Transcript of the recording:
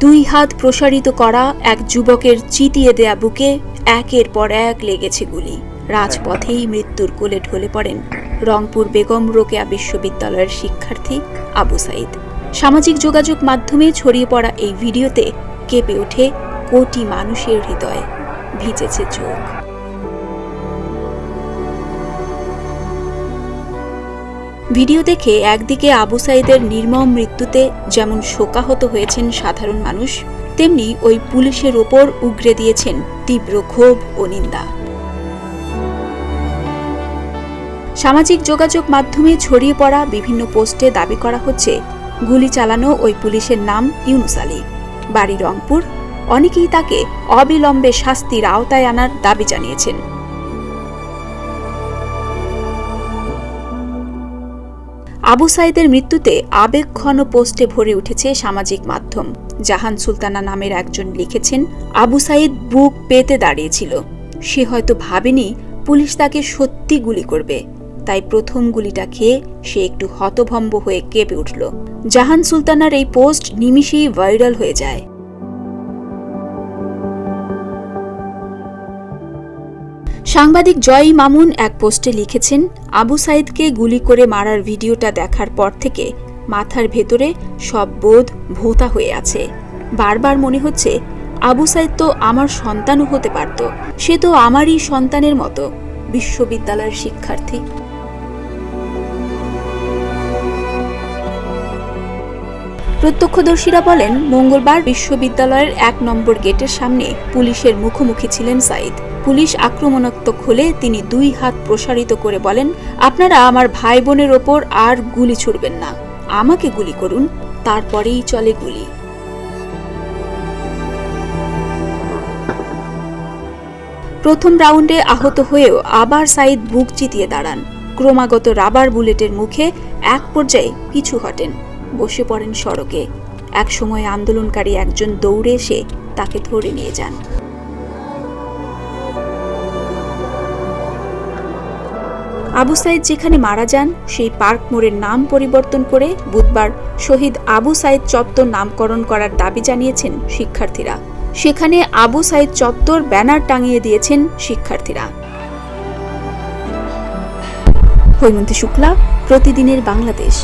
দুই হাত প্রসারিত করা এক যুবকের চিতিয়ে দেয়া বুকে একের পর এক লেগেছে গুলি। রাজপথেই মৃত্যুর কোলে ঢলে পড়েন রংপুর বেগম রোকেয়া বিশ্ববিদ্যালয়ের শিক্ষার্থী আবু সাইদ। সামাজিক যোগাযোগ মাধ্যমে ছড়িয়ে পড়া এই ভিডিওতে কেঁপে ওঠে কোটি মানুষের হৃদয়। ভিজেছে চোখ। ভিডিও দেখে একদিকে আবু সাইদের নির্মম মৃত্যুতে যেমন শোকাহত হয়েছেন সাধারণ মানুষ, তেমনি ওই পুলিশের ওপর উগরে দিয়েছেন তীব্র ক্ষোভ ও নিন্দা। সামাজিক যোগাযোগ মাধ্যমে ছড়িয়ে পড়া বিভিন্ন পোস্টে দাবি করা হচ্ছে, গুলি চালানো ওই পুলিশের নাম ইউনুস আলী। বাড়ি রংপুর, অনেকেই তাকে অবিলম্বে শাস্তির আওতায় আনার দাবি জানিয়েছেন। আবু সাইদের মৃত্যুতে আবেগঘন পোস্টে ভরে উঠেছে সামাজিক মাধ্যম। জাহান সুলতানা নামের একজন লিখেছেন, আবু সাইদ বুক পেতে দাঁড়িয়েছিল। সে হয়তো ভাবেনি পুলিশ তাকে সত্যি গুলি করবে। তাই প্রথম গুলিটা খেয়ে সে একটু হতভম্ব হয়ে কেঁপে উঠল। জাহান সুলতানার এই পোস্ট নিমিষেই ভাইরাল হয়ে যায়। সাংবাদিক জয় মামুন এক পোস্টে লিখেছেন, আবু সাইদকে গুলি করে মারার ভিডিওটা দেখার পর থেকে মাথার ভেতরে সব বোধ ভোতা হয়ে আছে। বারবার মনে হচ্ছে, আবু সাইদ তো আমার সন্তানও হতে পারত। সে তো আমারই সন্তানের মতো বিশ্ববিদ্যালয়ের শিক্ষার্থী। প্রত্যক্ষদর্শীরা বলেন, মঙ্গলবার বিশ্ববিদ্যালয়ের এক নম্বর গেটের সামনে পুলিশের মুখোমুখি ছিলেন সাইদ পুলিশ আক্রমণাত্মক হলে তিনি দুই হাত প্রসারিত করে বলেন, আপনারা আমার ভাই বোনের ওপর আর গুলি ছুড়বেন না। আমাকে গুলি করুন, তারপরেই চলে গুলি। প্রথম রাউন্ডে আহত হয়েও আবার সাইদ বুক চিতিয়ে দাঁড়ান। ক্রমাগত রাবার বুলেটের মুখে এক পর্যায়ে পিছু হটেন। বসে পড়েন সড়কে। একসময় আন্দোলনকারী একজন দৌড়ে এসে তাকে ধরে নিয়ে যান। আবু সাইদ যেখানে মারা যান, সেই পার্ক মোড়ের নাম পরিবর্তন করে বুধবার শহীদ আবু সাইদ চত্বর নামকরণ করার দাবি জানিয়েছেন শিক্ষার্থীরা। সেখানে আবু সাইদ চত্বর ব্যানার টাঙিয়ে দিয়েছেন শিক্ষার্থীরা। হৈমন্তী শুক্লা, প্রতিদিনের বাংলাদেশ।